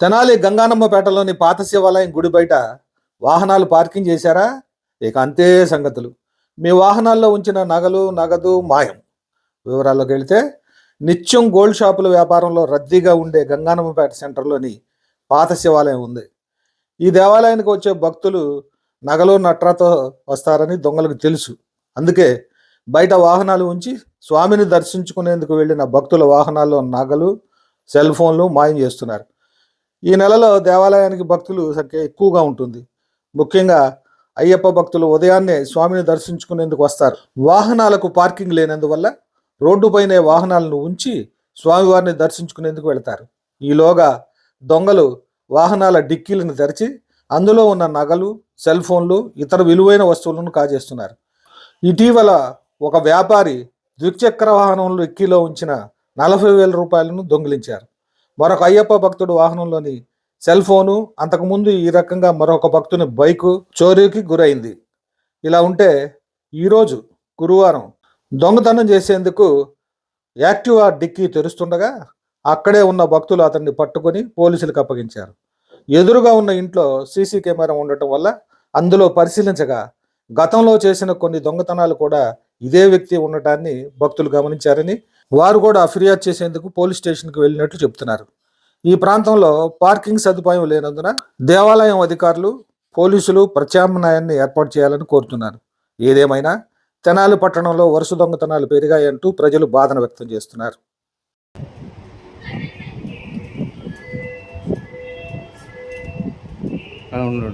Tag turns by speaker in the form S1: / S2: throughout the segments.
S1: తెనాలి గంగానమ్మపేటలోని పాత శివాలయం గుడి బయట వాహనాలు పార్కింగ్ చేశారా? ఇక అంతే సంగతులు. మీ వాహనాల్లో ఉంచిన నగలు నగదు మాయం. వివరాల్లోకి వెళితే నిత్యం గోల్డ్ షాపుల వ్యాపారంలో రద్దీగా ఉండే గంగానమ్మపేట సెంటర్లోని పాత శివాలయం ఉంది. ఈ దేవాలయానికి వచ్చే భక్తులు నగలు నట్రాతో వస్తారని దొంగలకు తెలుసు. అందుకే బయట వాహనాలు ఉంచి స్వామిని దర్శించుకునేందుకు వెళ్ళిన భక్తుల వాహనాల్లో నగలు సెల్ ఫోన్లు మాయం చేస్తున్నారు. ఈ నెలలో దేవాలయానికి భక్తులు సంఖ్య ఎక్కువగా ఉంటుంది. ముఖ్యంగా అయ్యప్ప భక్తులు ఉదయాన్నే స్వామిని దర్శించుకునేందుకు వస్తారు. వాహనాలకు పార్కింగ్ లేనందువల్ల రోడ్డుపైనే వాహనాలను ఉంచి స్వామివారిని దర్శించుకునేందుకు వెళతారు. ఈలోగా దొంగలు వాహనాల డిక్కీలను తెరిచి అందులో ఉన్న నగలు సెల్ ఫోన్లు ఇతర విలువైన వస్తువులను కాజేస్తున్నారు. ఇటీవల ఒక వ్యాపారి ద్విచక్ర వాహనంలో ఎక్కిలో ఉంచిన నలభై వేల రూపాయలను దొంగిలించారు. మరొక అయ్యప్ప భక్తుడు వాహనంలోని సెల్ ఫోను అంతకుముందు ఈ రకంగా మరొక భక్తుని బైకు చోరీకి గురైంది. ఇలా ఉంటే ఈరోజు గురువారం దొంగతనం చేసేందుకు యాక్టివా డిక్కీ తెరుస్తుండగా అక్కడే ఉన్న భక్తులు అతన్ని పట్టుకొని పోలీసులకు అప్పగించారు. ఎదురుగా ఉన్న ఇంట్లో సీసీ కెమెరా ఉండటం వల్ల అందులో పరిశీలించగా గతంలో చేసిన కొన్ని దొంగతనాలు కూడా ఇదే వ్యక్తి ఉండటాన్ని భక్తులు గమనించారని వారు కూడా ఫిర్యాదు చేసేందుకు పోలీస్ స్టేషన్కి వెళ్ళినట్లు చెబుతున్నారు ఈ ప్రాంతంలో పార్కింగ్ సదుపాయం లేనందున దేవాలయం అధికారులు పోలీసులు ప్రత్యామ్నాయాన్ని ఏర్పాటు చేయాలని కోరుతున్నారు. ఏదేమైనా తెనాలి పట్టణంలో వరుస దొంగతనాలు పెరిగాయంటూ ప్రజలు బాధను వ్యక్తం చేస్తున్నారు.
S2: అవును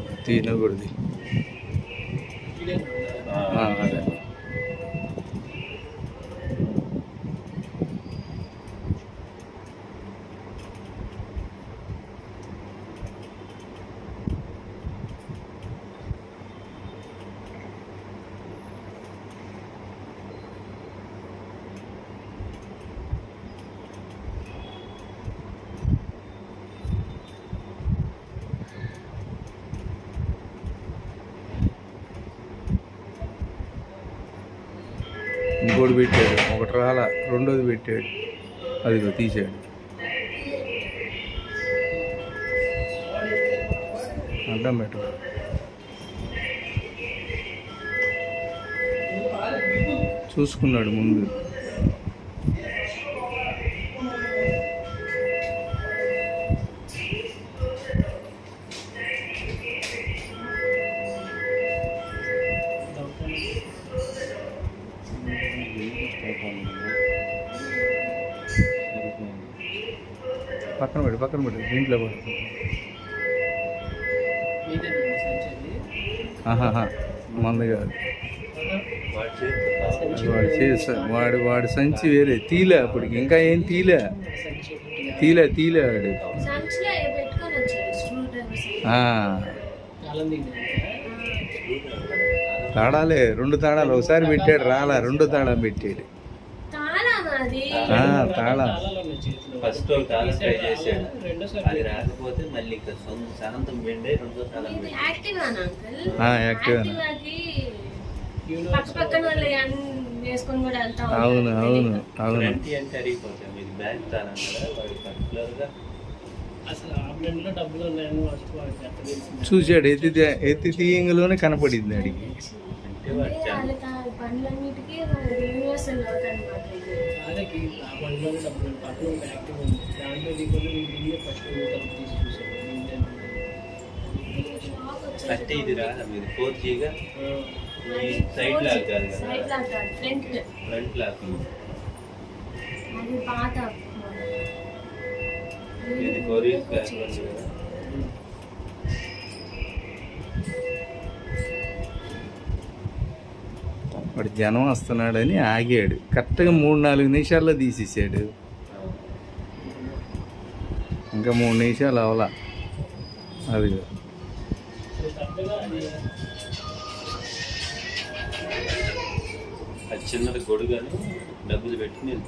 S2: ఇంకోటి పెట్టాడు ఒకటి రాల రెండోది పెట్టాడు. అదిగో తీసాడు అడ్డం పెట్ట చూసుకున్నాడు ముందు. పక్కన పెట్టు పక్కన పెట్టు దీంట్లో మంది కాదు. వాడు చేసా వాడు వాడు సంచి వేరే తీలే అప్పటికి. ఇంకా ఏం తీలే? తీలే తీలే వాడు. తాళాలే రెండు తాళాలు ఒకసారి పెట్టాడు రాలా రెండు తాళం పెట్టాడు.
S3: తాళా మాది
S2: ఆ, తాళం
S4: ఫస్ట్ ఒక తాళం ట్రై చేశాడు అది రాకపోతే మళ్ళీ ఇంకా సొంత సనంతం రెండో తాళం
S3: ఉంటారు.
S2: అవును అవును
S4: అంటే అరిగిపోతాం ఇది బ్యాక్ తాళం కదా వాడు
S5: పర్టికులర్గా
S2: చూశాడు ఎత్తి ఎత్తి తీయంగలోనే కనపడింది అడిగి
S4: అంటే
S5: ఆ బండిలోనే డబ్బులు. పక్కన ఒక యాక్టివ్ ఉంది దాంట్లో దిగులు వీళ్ళు ఫస్ట్ తలుపు తీసి చూసాడు ఏంటంటే
S3: షాక్
S4: అంటే
S3: వచ్చేసి
S4: ఇది రాదా మీది ఫోర్ జీగా ఈ సైడ్ లాక్ కాదు
S3: ఫ్రంట్
S4: ఫ్రంట్ లాక్
S3: అది పాత.
S4: ఇది లాక్ ఉంది కదా.
S2: వాడు జనం వస్తున్నాడని ఆగాడు. కరెక్ట్గా మూడు నాలుగు నిమిషాల్లో తీసేసాడు. ఇంకా మూడు నిమిషాలు అవలా. అది
S4: చిన్నది గొడుగు డబ్బులు పెట్టి నేను